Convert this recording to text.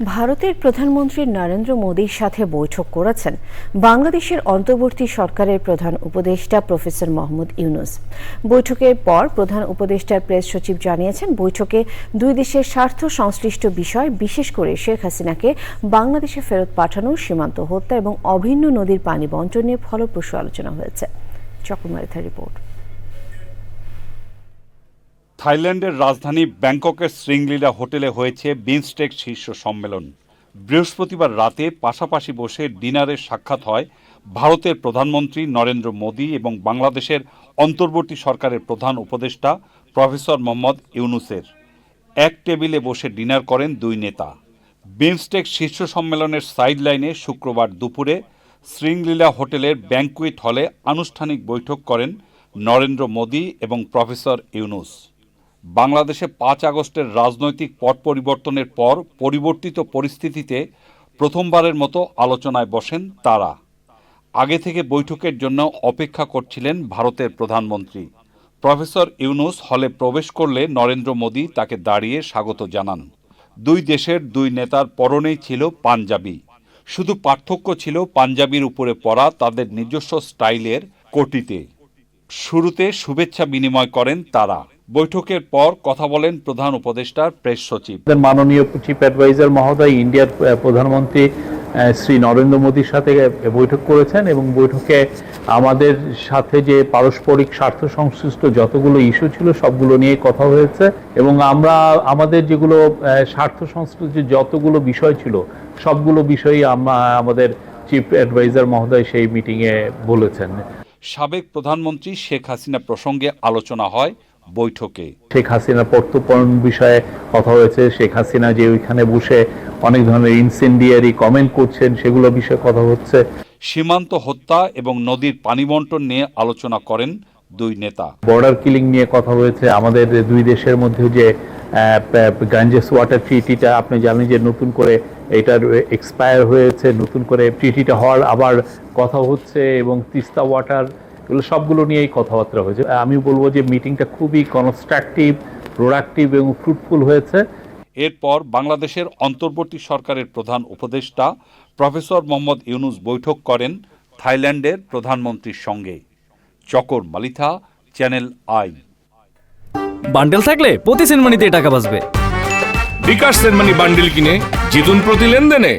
ভারতের প্রধানমন্ত্রী নরেন্দ্র মোদীর সাথে বৈঠক করেছেন বাংলাদেশের অন্তর্বর্তী সরকারের প্রধান উপদেষ্টা প্রফেসর মোহাম্মদ ইউনুস। বৈঠকের পর প্রধান উপদেষ্টার প্রেস সচিব জানিয়েছেন, বৈঠকে দুই দেশের স্বার্থ সংশ্লিষ্ট বিষয়, বিশেষ করে শেখ হাসিনাকে বাংলাদেশে ফেরত পাঠানো, সীমান্ত হত্যা এবং অভিন্ন নদীর পানি বন্টন নিয়ে ফলপ্রসূ আলোচনা হয়েছে। চকমারিথা রিপোর্ট। থাইল্যান্ডের রাজধানী ব্যাংককের শ্রীঙ্গলীলা হোটেলে হয়েছে বিমস্টেক শীর্ষ সম্মেলন। বৃহস্পতিবার রাতে পাশাপাশি বসে ডিনারের সাক্ষাৎ হয় ভারতের প্রধানমন্ত্রী নরেন্দ্র মোদী এবং বাংলাদেশের অন্তর্বর্তী সরকারের প্রধান উপদেষ্টা প্রফেসর মোহাম্মদ ইউনুসের। এক টেবিলে বসে ডিনার করেন দুই নেতা। বিমস্টেক শীর্ষ সম্মেলনের সাইডলাইনে শুক্রবার দুপুরে শ্রীঙ্গলীলা হোটেলের ব্যাংকুয়েট হলে আনুষ্ঠানিক বৈঠক করেন নরেন্দ্র মোদী এবং প্রফেসর ইউনুস। বাংলাদেশে পাঁচ আগস্টের রাজনৈতিক পট পরিবর্তনের পর পরিবর্তিত পরিস্থিতিতে প্রথমবারের মতো আলোচনায় বসেন তারা। আগে থেকে বৈঠকের জন্য অপেক্ষা করছিলেন ভারতের প্রধানমন্ত্রী। প্রফেসর ইউনুস হলে প্রবেশ করলে নরেন্দ্র মোদী তাকে দাঁড়িয়ে স্বাগত জানান। দুই দেশের দুই নেতার পরনেই ছিল পাঞ্জাবি। শুধু পার্থক্য ছিল পাঞ্জাবির উপরে পরা তাদের নিজস্ব স্টাইলের কোটিতে। শুরুতে শুভেচ্ছা বিনিময় করেন তারা। বৈঠকের পর কথা বলেন প্রধান উপদেষ্টার প্রেস সচিব। মাননীয় চিফ অ্যাডভাইজার মহোদয় ইন্ডিয়ার প্রধানমন্ত্রী শ্রী নরেন্দ্র মোদীর সাথে বৈঠক করেছেন এবং বৈঠকে আমাদের সাথে যে পারস্পরিক স্বার্থ সংশ্লিষ্ট যতগুলো ইস্যু ছিল সবগুলো নিয়ে কথা হয়েছে এবং আমরা আমাদের যেগুলো স্বার্থ সংশ্লিষ্ট যতগুলো বিষয় ছিল সবগুলো বিষয়ই আমরা আমাদের চিফ অ্যাডভাইজার মহোদয় সেই মিটিংয়ে বলেছেন। সাবেক প্রধানমন্ত্রী শেখ হাসিনা প্রসঙ্গে আলোচনা হয়। বৈঠকে। শেখ হাসিনা প্রত্যর্পণ বিষয়ে কথা হয়েছে। শেখ হাসিনা যে ওইখানে বসে অনেক ধরনের ইনসেন্ডিয়ারি কমেন্ট করছেন সেগুলো বিষয়ে কথা হচ্ছে। সীমান্ত হত্যা এবং নদীর পানি বন্টন নিয়ে আলোচনা করেন দুই নেতা। বর্ডার কিলিং নিয়ে কথা হয়েছে। আমাদের দুই দেশের মধ্যে যে গাঞ্জেস ওয়াটার ট্রিটিটা আপনি জানেন যে নতুন করে এটার এক্সপায়ার হয়েছে। নতুন করে ট্রিটিটা হওয়ার আবার কথা হচ্ছে এবং তিস্তা ওয়াটার এগুলো সবগুলো নিয়েই কথাবার্তা হয়েছে। আমি বলব যে মিটিংটা খুবই কনস্ট্রাকটিভ প্রোডাক্টিভ এবং ফ্রুটফুল হয়েছে। এরপর বাংলাদেশের অন্তর্বর্তী সরকারের প্রধান উপদেষ্টা প্রফেসর মোহাম্মদ ইউনুস বৈঠক করেন থাইল্যান্ডের প্রধানমন্ত্রীর সঙ্গে। চকর মালিথা চ্যানেল আই। বান্ডেল থাকলে প্রতি সেনমানিতে টাকা বাঁচবে। বিকাশ সেনমানি বান্ডেল কিনে জিতুন প্রতি লেনদেনে।